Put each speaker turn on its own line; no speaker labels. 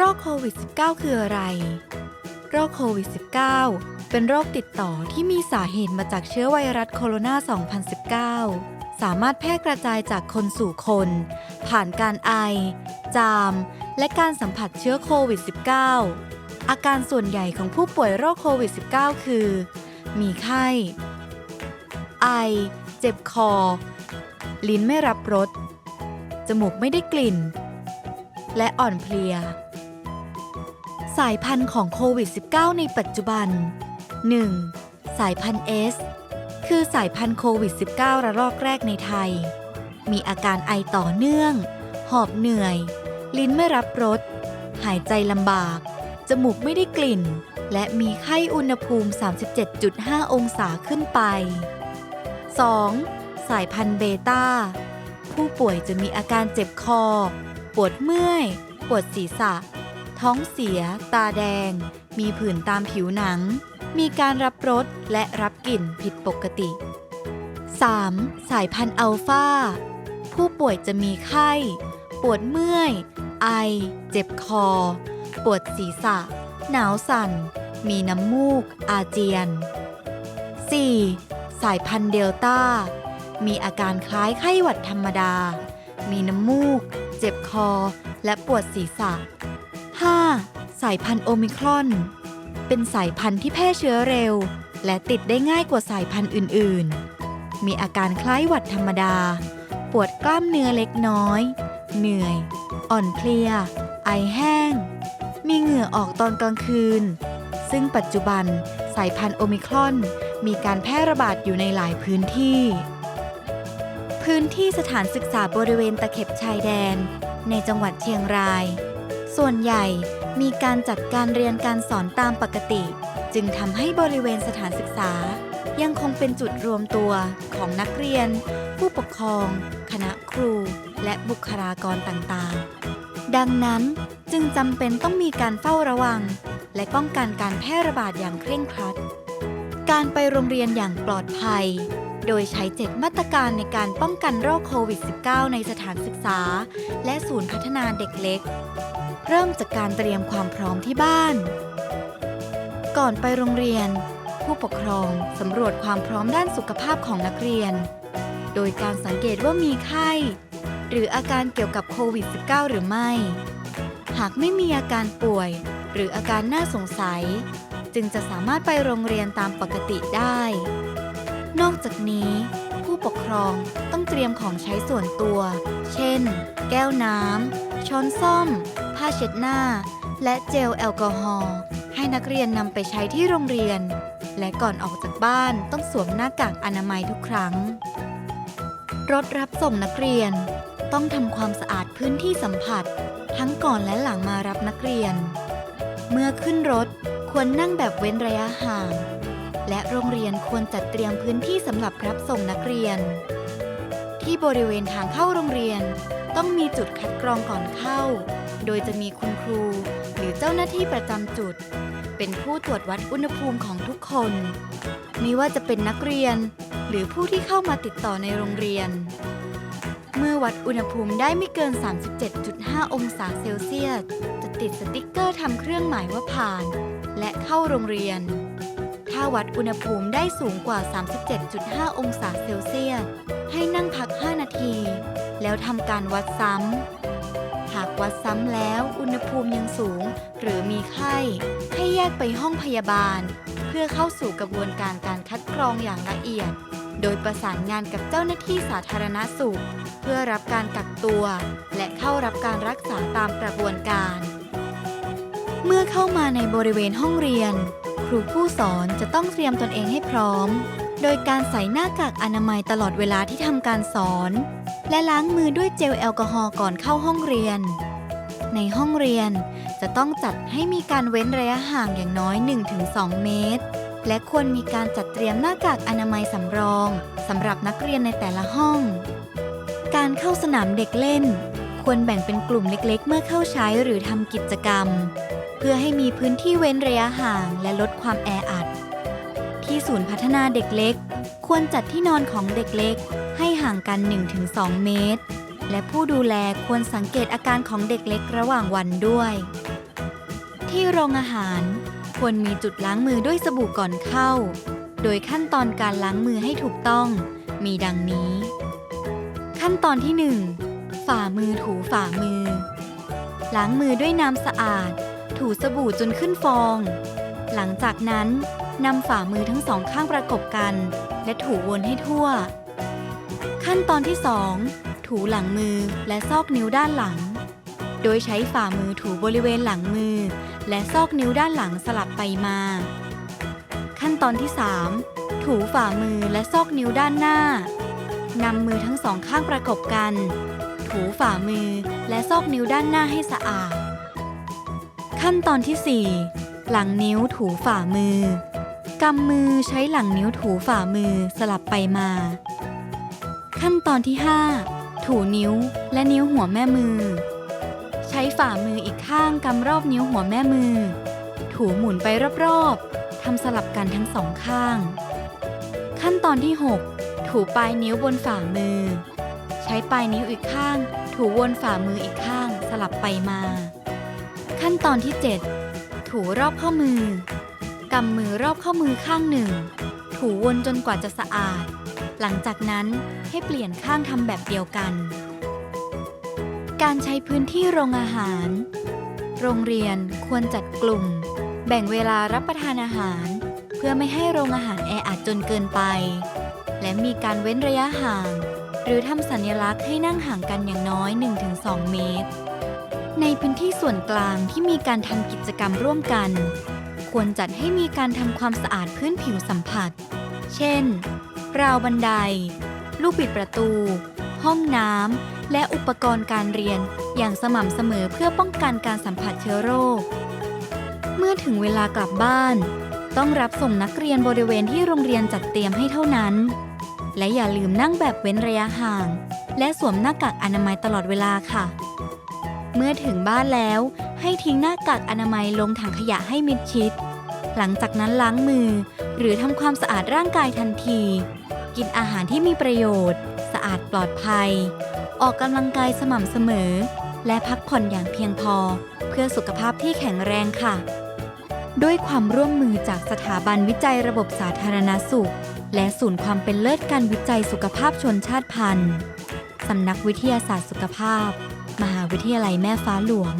รคโควิด -19 คืออะไร โรคโควิด -19 เป็นโรคติดต่อที่มีสาเหตุมาจากเชื้อไวรัสโคโรนา 2019 สามารถแพร่กระจายจากคนสู่คน ผ่านการไอ จาม และการสัมผัสเชื้อโควิด -19 อาการส่วนใหญ่ของผู้ป่วยโรคโควิด -19 คือ มีไข้ ไอ เจ็บคอ ลิ้นไม่รับรส จมูกไม่ได้กลิ่นและอ่อนเพลีย สายพันธุ์ของโควิด -19 ในปัจจุบัน 1. สายพันธุ์ S คือสายพันธุ์โควิด -19 ระลอกแรกในไทย มีอาการไอต่อเนื่อง หอบเหนื่อย ลิ้นไม่รับรส หายใจลำบาก จมูกไม่ได้กลิ่น และมีไข้อุณหภูมิ 37.5 องศาขึ้นไป 2. สายพันธุ์เบต้า ผู้ป่วยจะมีอาการเจ็บคอ ปวดเมื่อย ปวดศีรษะ ท้องเสีย ตาแดง มีผื่นตามผิวหนัง มีการรับรสและรับกลิ่นผิดปกติ 3. สายพันธุ์อัลฟาผู้ป่วยจะมีไข้ ปวดเมื่อย ไอ เจ็บคอ ปวดศีรษะ หนาวสั่น มีน้ำมูก อาเจียน 4. สายพันธุ์เดลต้า มีอาการคล้ายไข้หวัดธรรมดา มีน้ำมูก เจ็บคอ และปวดศีรษะ 5. สายพันธุ์โอมิครอน เป็นสายพันธุ์ที่แพร่เชื้อเร็ว และติดได้ง่ายกว่าสายพันธุ์อื่นๆ มีอาการคล้ายหวัดธรรมดา ปวดกล้ามเนื้อเล็กน้อย เหนื่อย อ่อนเพลีย ไอแห้ง มีเหงื่อออกตอนกลางคืน ซึ่งปัจจุบันสายพันธุ์โอมิครอนมีการแพร่ระบาดอยู่ในหลายพื้นที่ พื้นที่สถานศึกษาบริเวณตะเข็บชายแดน ในจังหวัดเชียงราย ส่วนใหญ่มีการจัดการเรียนการสอนตามปกติ จึงทำให้บริเวณสถานศึกษา ยังคงเป็นจุดรวมตัวของนักเรียน ผู้ปกครอง คณะครู และบุคลากรต่างๆ ดังนั้นจึงจำเป็นต้องมีการเฝ้าระวัง และป้องกันการแพร่ระบาดอย่างเคร่งครัด การไปโรงเรียนอย่างปลอดภัย โดยใช้เจ็ดมาตรการในการป้องกันโรคโควิด -19 ในสถานศึกษา และศูนย์พัฒนาเด็กเล็ก เริ่มจากการเตรียมความพร้อมที่บ้าน ก่อนไปโรงเรียน ผู้ปกครองสำรวจความพร้อมด้านสุขภาพของนักเรียน โดยการสังเกตว่ามีไข้ หรืออาการเกี่ยวกับโควิด -19 หรือไม่ หากไม่มีอาการป่วย หรืออาการน่าสงสัย จึงจะสามารถไปโรงเรียนตามปกติได้ นอกจากนี้ ผู้ปกครอง ต้องเตรียมของใช้ส่วนตัว เช่น แก้วน้ำ ช้อนส้อม ผ้าเช็ดหน้า และเจลแอลกอฮอล์ ให้นักเรียนนำไปใช้ที่โรงเรียน และก่อนออกจากบ้านต้องสวมหน้ากากอนามัยทุกครั้ง รถรับส่งนักเรียน ต้องทำความสะอาดพื้นที่สัมผัส ทั้งก่อนและหลังมารับนักเรียน เมื่อขึ้นรถควรนั่งแบบเว้นระยะห่างและโรงเรียนควรจัดเตรียมพื้นที่สำหรับรับส่งนักเรียน ที่บริเวณทางเข้าโรงเรียน ต้องมีจุดคัดกรองก่อนเข้า โดยจะมีคุณครู หรือเจ้าหน้าที่ประจำจุด เป็นผู้ตรวจวัดอุณหภูมิของทุกคนไม่ว่าจะเป็นนักเรียน หรือผู้ที่เข้ามาติดต่อในโรงเรียน เมื่อวัดอุณหภูมิได้ไม่เกิน 37.5 องศาเซลเซียสจะติดสติกเกอร์ทำเครื่องหมายว่าผ่าน และเข้าโรงเรียนาวัดอุณหภูมิได้สูงกว่า 37.5 องศาเซลเซียส ให้นั่งพัก 5 นาที แล้วทำการวัดซ้ำ หากวัดซ้ำแล้วอุณหภูมิยังสูง หรือมีไข้ ให้แยกไปห้องพยาบาล เพื่อเข้าสู่กระบวนการการคัดกรองอย่างละเอียด โดยประสานงานกับเจ้าหน้าที่สาธารณสุข เพื่อรับการกักตัว และเข้ารับการรักษาตามกระบวนการ เมื่อเข้ามาในบริเวณห้องเรียน รูผู้สอนจะต้องเตรียมตนเองให้พร้อม โดยการใส่หน้ากากอนามัยตลอดเวลาที่ทำการสอน และล้างมือด้วยเจลแอลกอฮอล์ก่อนเข้าห้องเรียน ในห้องเรียนจะต้องจัดให้มีการเว้นระยะห่างอย่างน้อย 1-2 เมตร และควรมีการจัดเตรียมหน้ากากอนามัยสำรองสำหรับนักเรียนในแต่ละห้อง การเข้าสนามเด็กเล่น ควรแบ่งเป็นกลุ่มเล็กๆ เมื่อเข้าใช้หรือทำกิจกรรม เพื่อให้มีพื้นที่เว้นระยะห่างและลดความแออัด ที่ศูนย์พัฒนาเด็กเล็ก ควรจัดที่นอนของเด็กเล็ก ให้ห่างกัน 1-2 เมตร และผู้ดูแลควรสังเกตอาการของเด็กเล็กระหว่างวันด้วย ที่โรงอาหาร ควรมีจุดล้างมือด้วยสบู่ก่อนเข้า โดยขั้นตอนการล้างมือให้ถูกต้อง มีดังนี้ ขั้นตอนที่ 1 ฝ่ามือถูฝ่ามือ ล้างมือด้วยน้ำสะอาด ถูสบู่จนขึ้นฟอง หลังจากนั้นนำฝ่ามือทั้งสองข้างประกบกัน และถูวนให้ทั่ว ขั้นตอนที่ 2 ถูหลังมือและซอกนิ้วด้านหลัง โดยใช้ฝ่ามือถูบริเวณหลังมือ และซอกนิ้วด้านหลังสลับไปมา ขั้นตอนที่ 3 ถูฝ่ามือและซอกนิ้วด้านหน้านำมือทั้งสองข้างประกบกัน ถูฝ่ามือและซอกนิ้วด้านหน้าให้สะอาด ขั้นตอนที่ 4 หลังนิ้วถูฝ่ามือกำมือใช้หลังนิ้วถูฝ่ามือสลับไปมา ขั้นตอนที่ 5 ถูนิ้วและนิ้วหัวแม่มือ ใช้ฝ่ามืออีกข้างกำรอบนิ้วหัวแม่มือ ถูหมุนไปรอบๆทำสลับกันทั้งสองข้าง ขั้นตอนที่ 6 ถูปลายนิ้วบนฝ่ามือ ใช้ปลายนิ้วอีกข้าง ถูวนฝ่ามืออีกข้างสลับไปมา ขั้นตอนที่ 7 ถูรอบข้อมือกำมือรอบข้อมือข้างหนึ่ง ถูวนจนกว่าจะสะอาด หลังจากนั้นให้เปลี่ยนข้างทำแบบเดียวกัน การใช้พื้นที่โรงอาหาร โรงเรียนควรจัดกลุ่ม แบ่งเวลารับประทานอาหาร เพื่อไม่ให้โรงอาหารแออัดจนเกินไป และมีการเว้นระยะห่าง หรือทำสัญลักษณ์ให้นั่งห่างกันอย่างน้อย 1-2 เมตร ในพื้นที่ส่วนกลางที่มีการทำกิจกรรมร่วมกัน ควรจัดให้มีการทำความสะอาดพื้นผิวสัมผัส เช่น ราวบันได ลูกบิดประตู ห้องน้ำ และอุปกรณ์การเรียนอย่างสม่ำเสมอเพื่อป้องกันการสัมผัสเชื้อโรค เมื่อถึงเวลากลับบ้าน ต้องรับส่งนักเรียนบริเวณที่โรงเรียนจัดเตรียมให้เท่านั้น และอย่าลืมนั่งแบบเว้นระยะห่าง และสวมหน้ากากอนามัยตลอดเวลาค่ะ เมื่อถึงบ้านแล้วให้ทิ้งหน้ากากอนามัยลงถังขยะให้มิดชิด หลังจากนั้นล้างมือ หรือทำความสะอาดร่างกายทันที กินอาหารที่มีประโยชน์ สะอาดปลอดภัย ออกกำลังกายสม่ำเสมอ และพักผ่อนอย่างเพียงพอ เพื่อสุขภาพที่แข็งแรงค่ะ ด้วยความร่วมมือจากสถาบันวิจัยระบบสาธารณสุข และศูนย์ความเป็นเลิศการวิจัยสุขภาพชนชาติพันธุ์สำนักวิทยาศาสตร์สุขภาพ หาวิทยาลัยแม่ฟ้าหลวง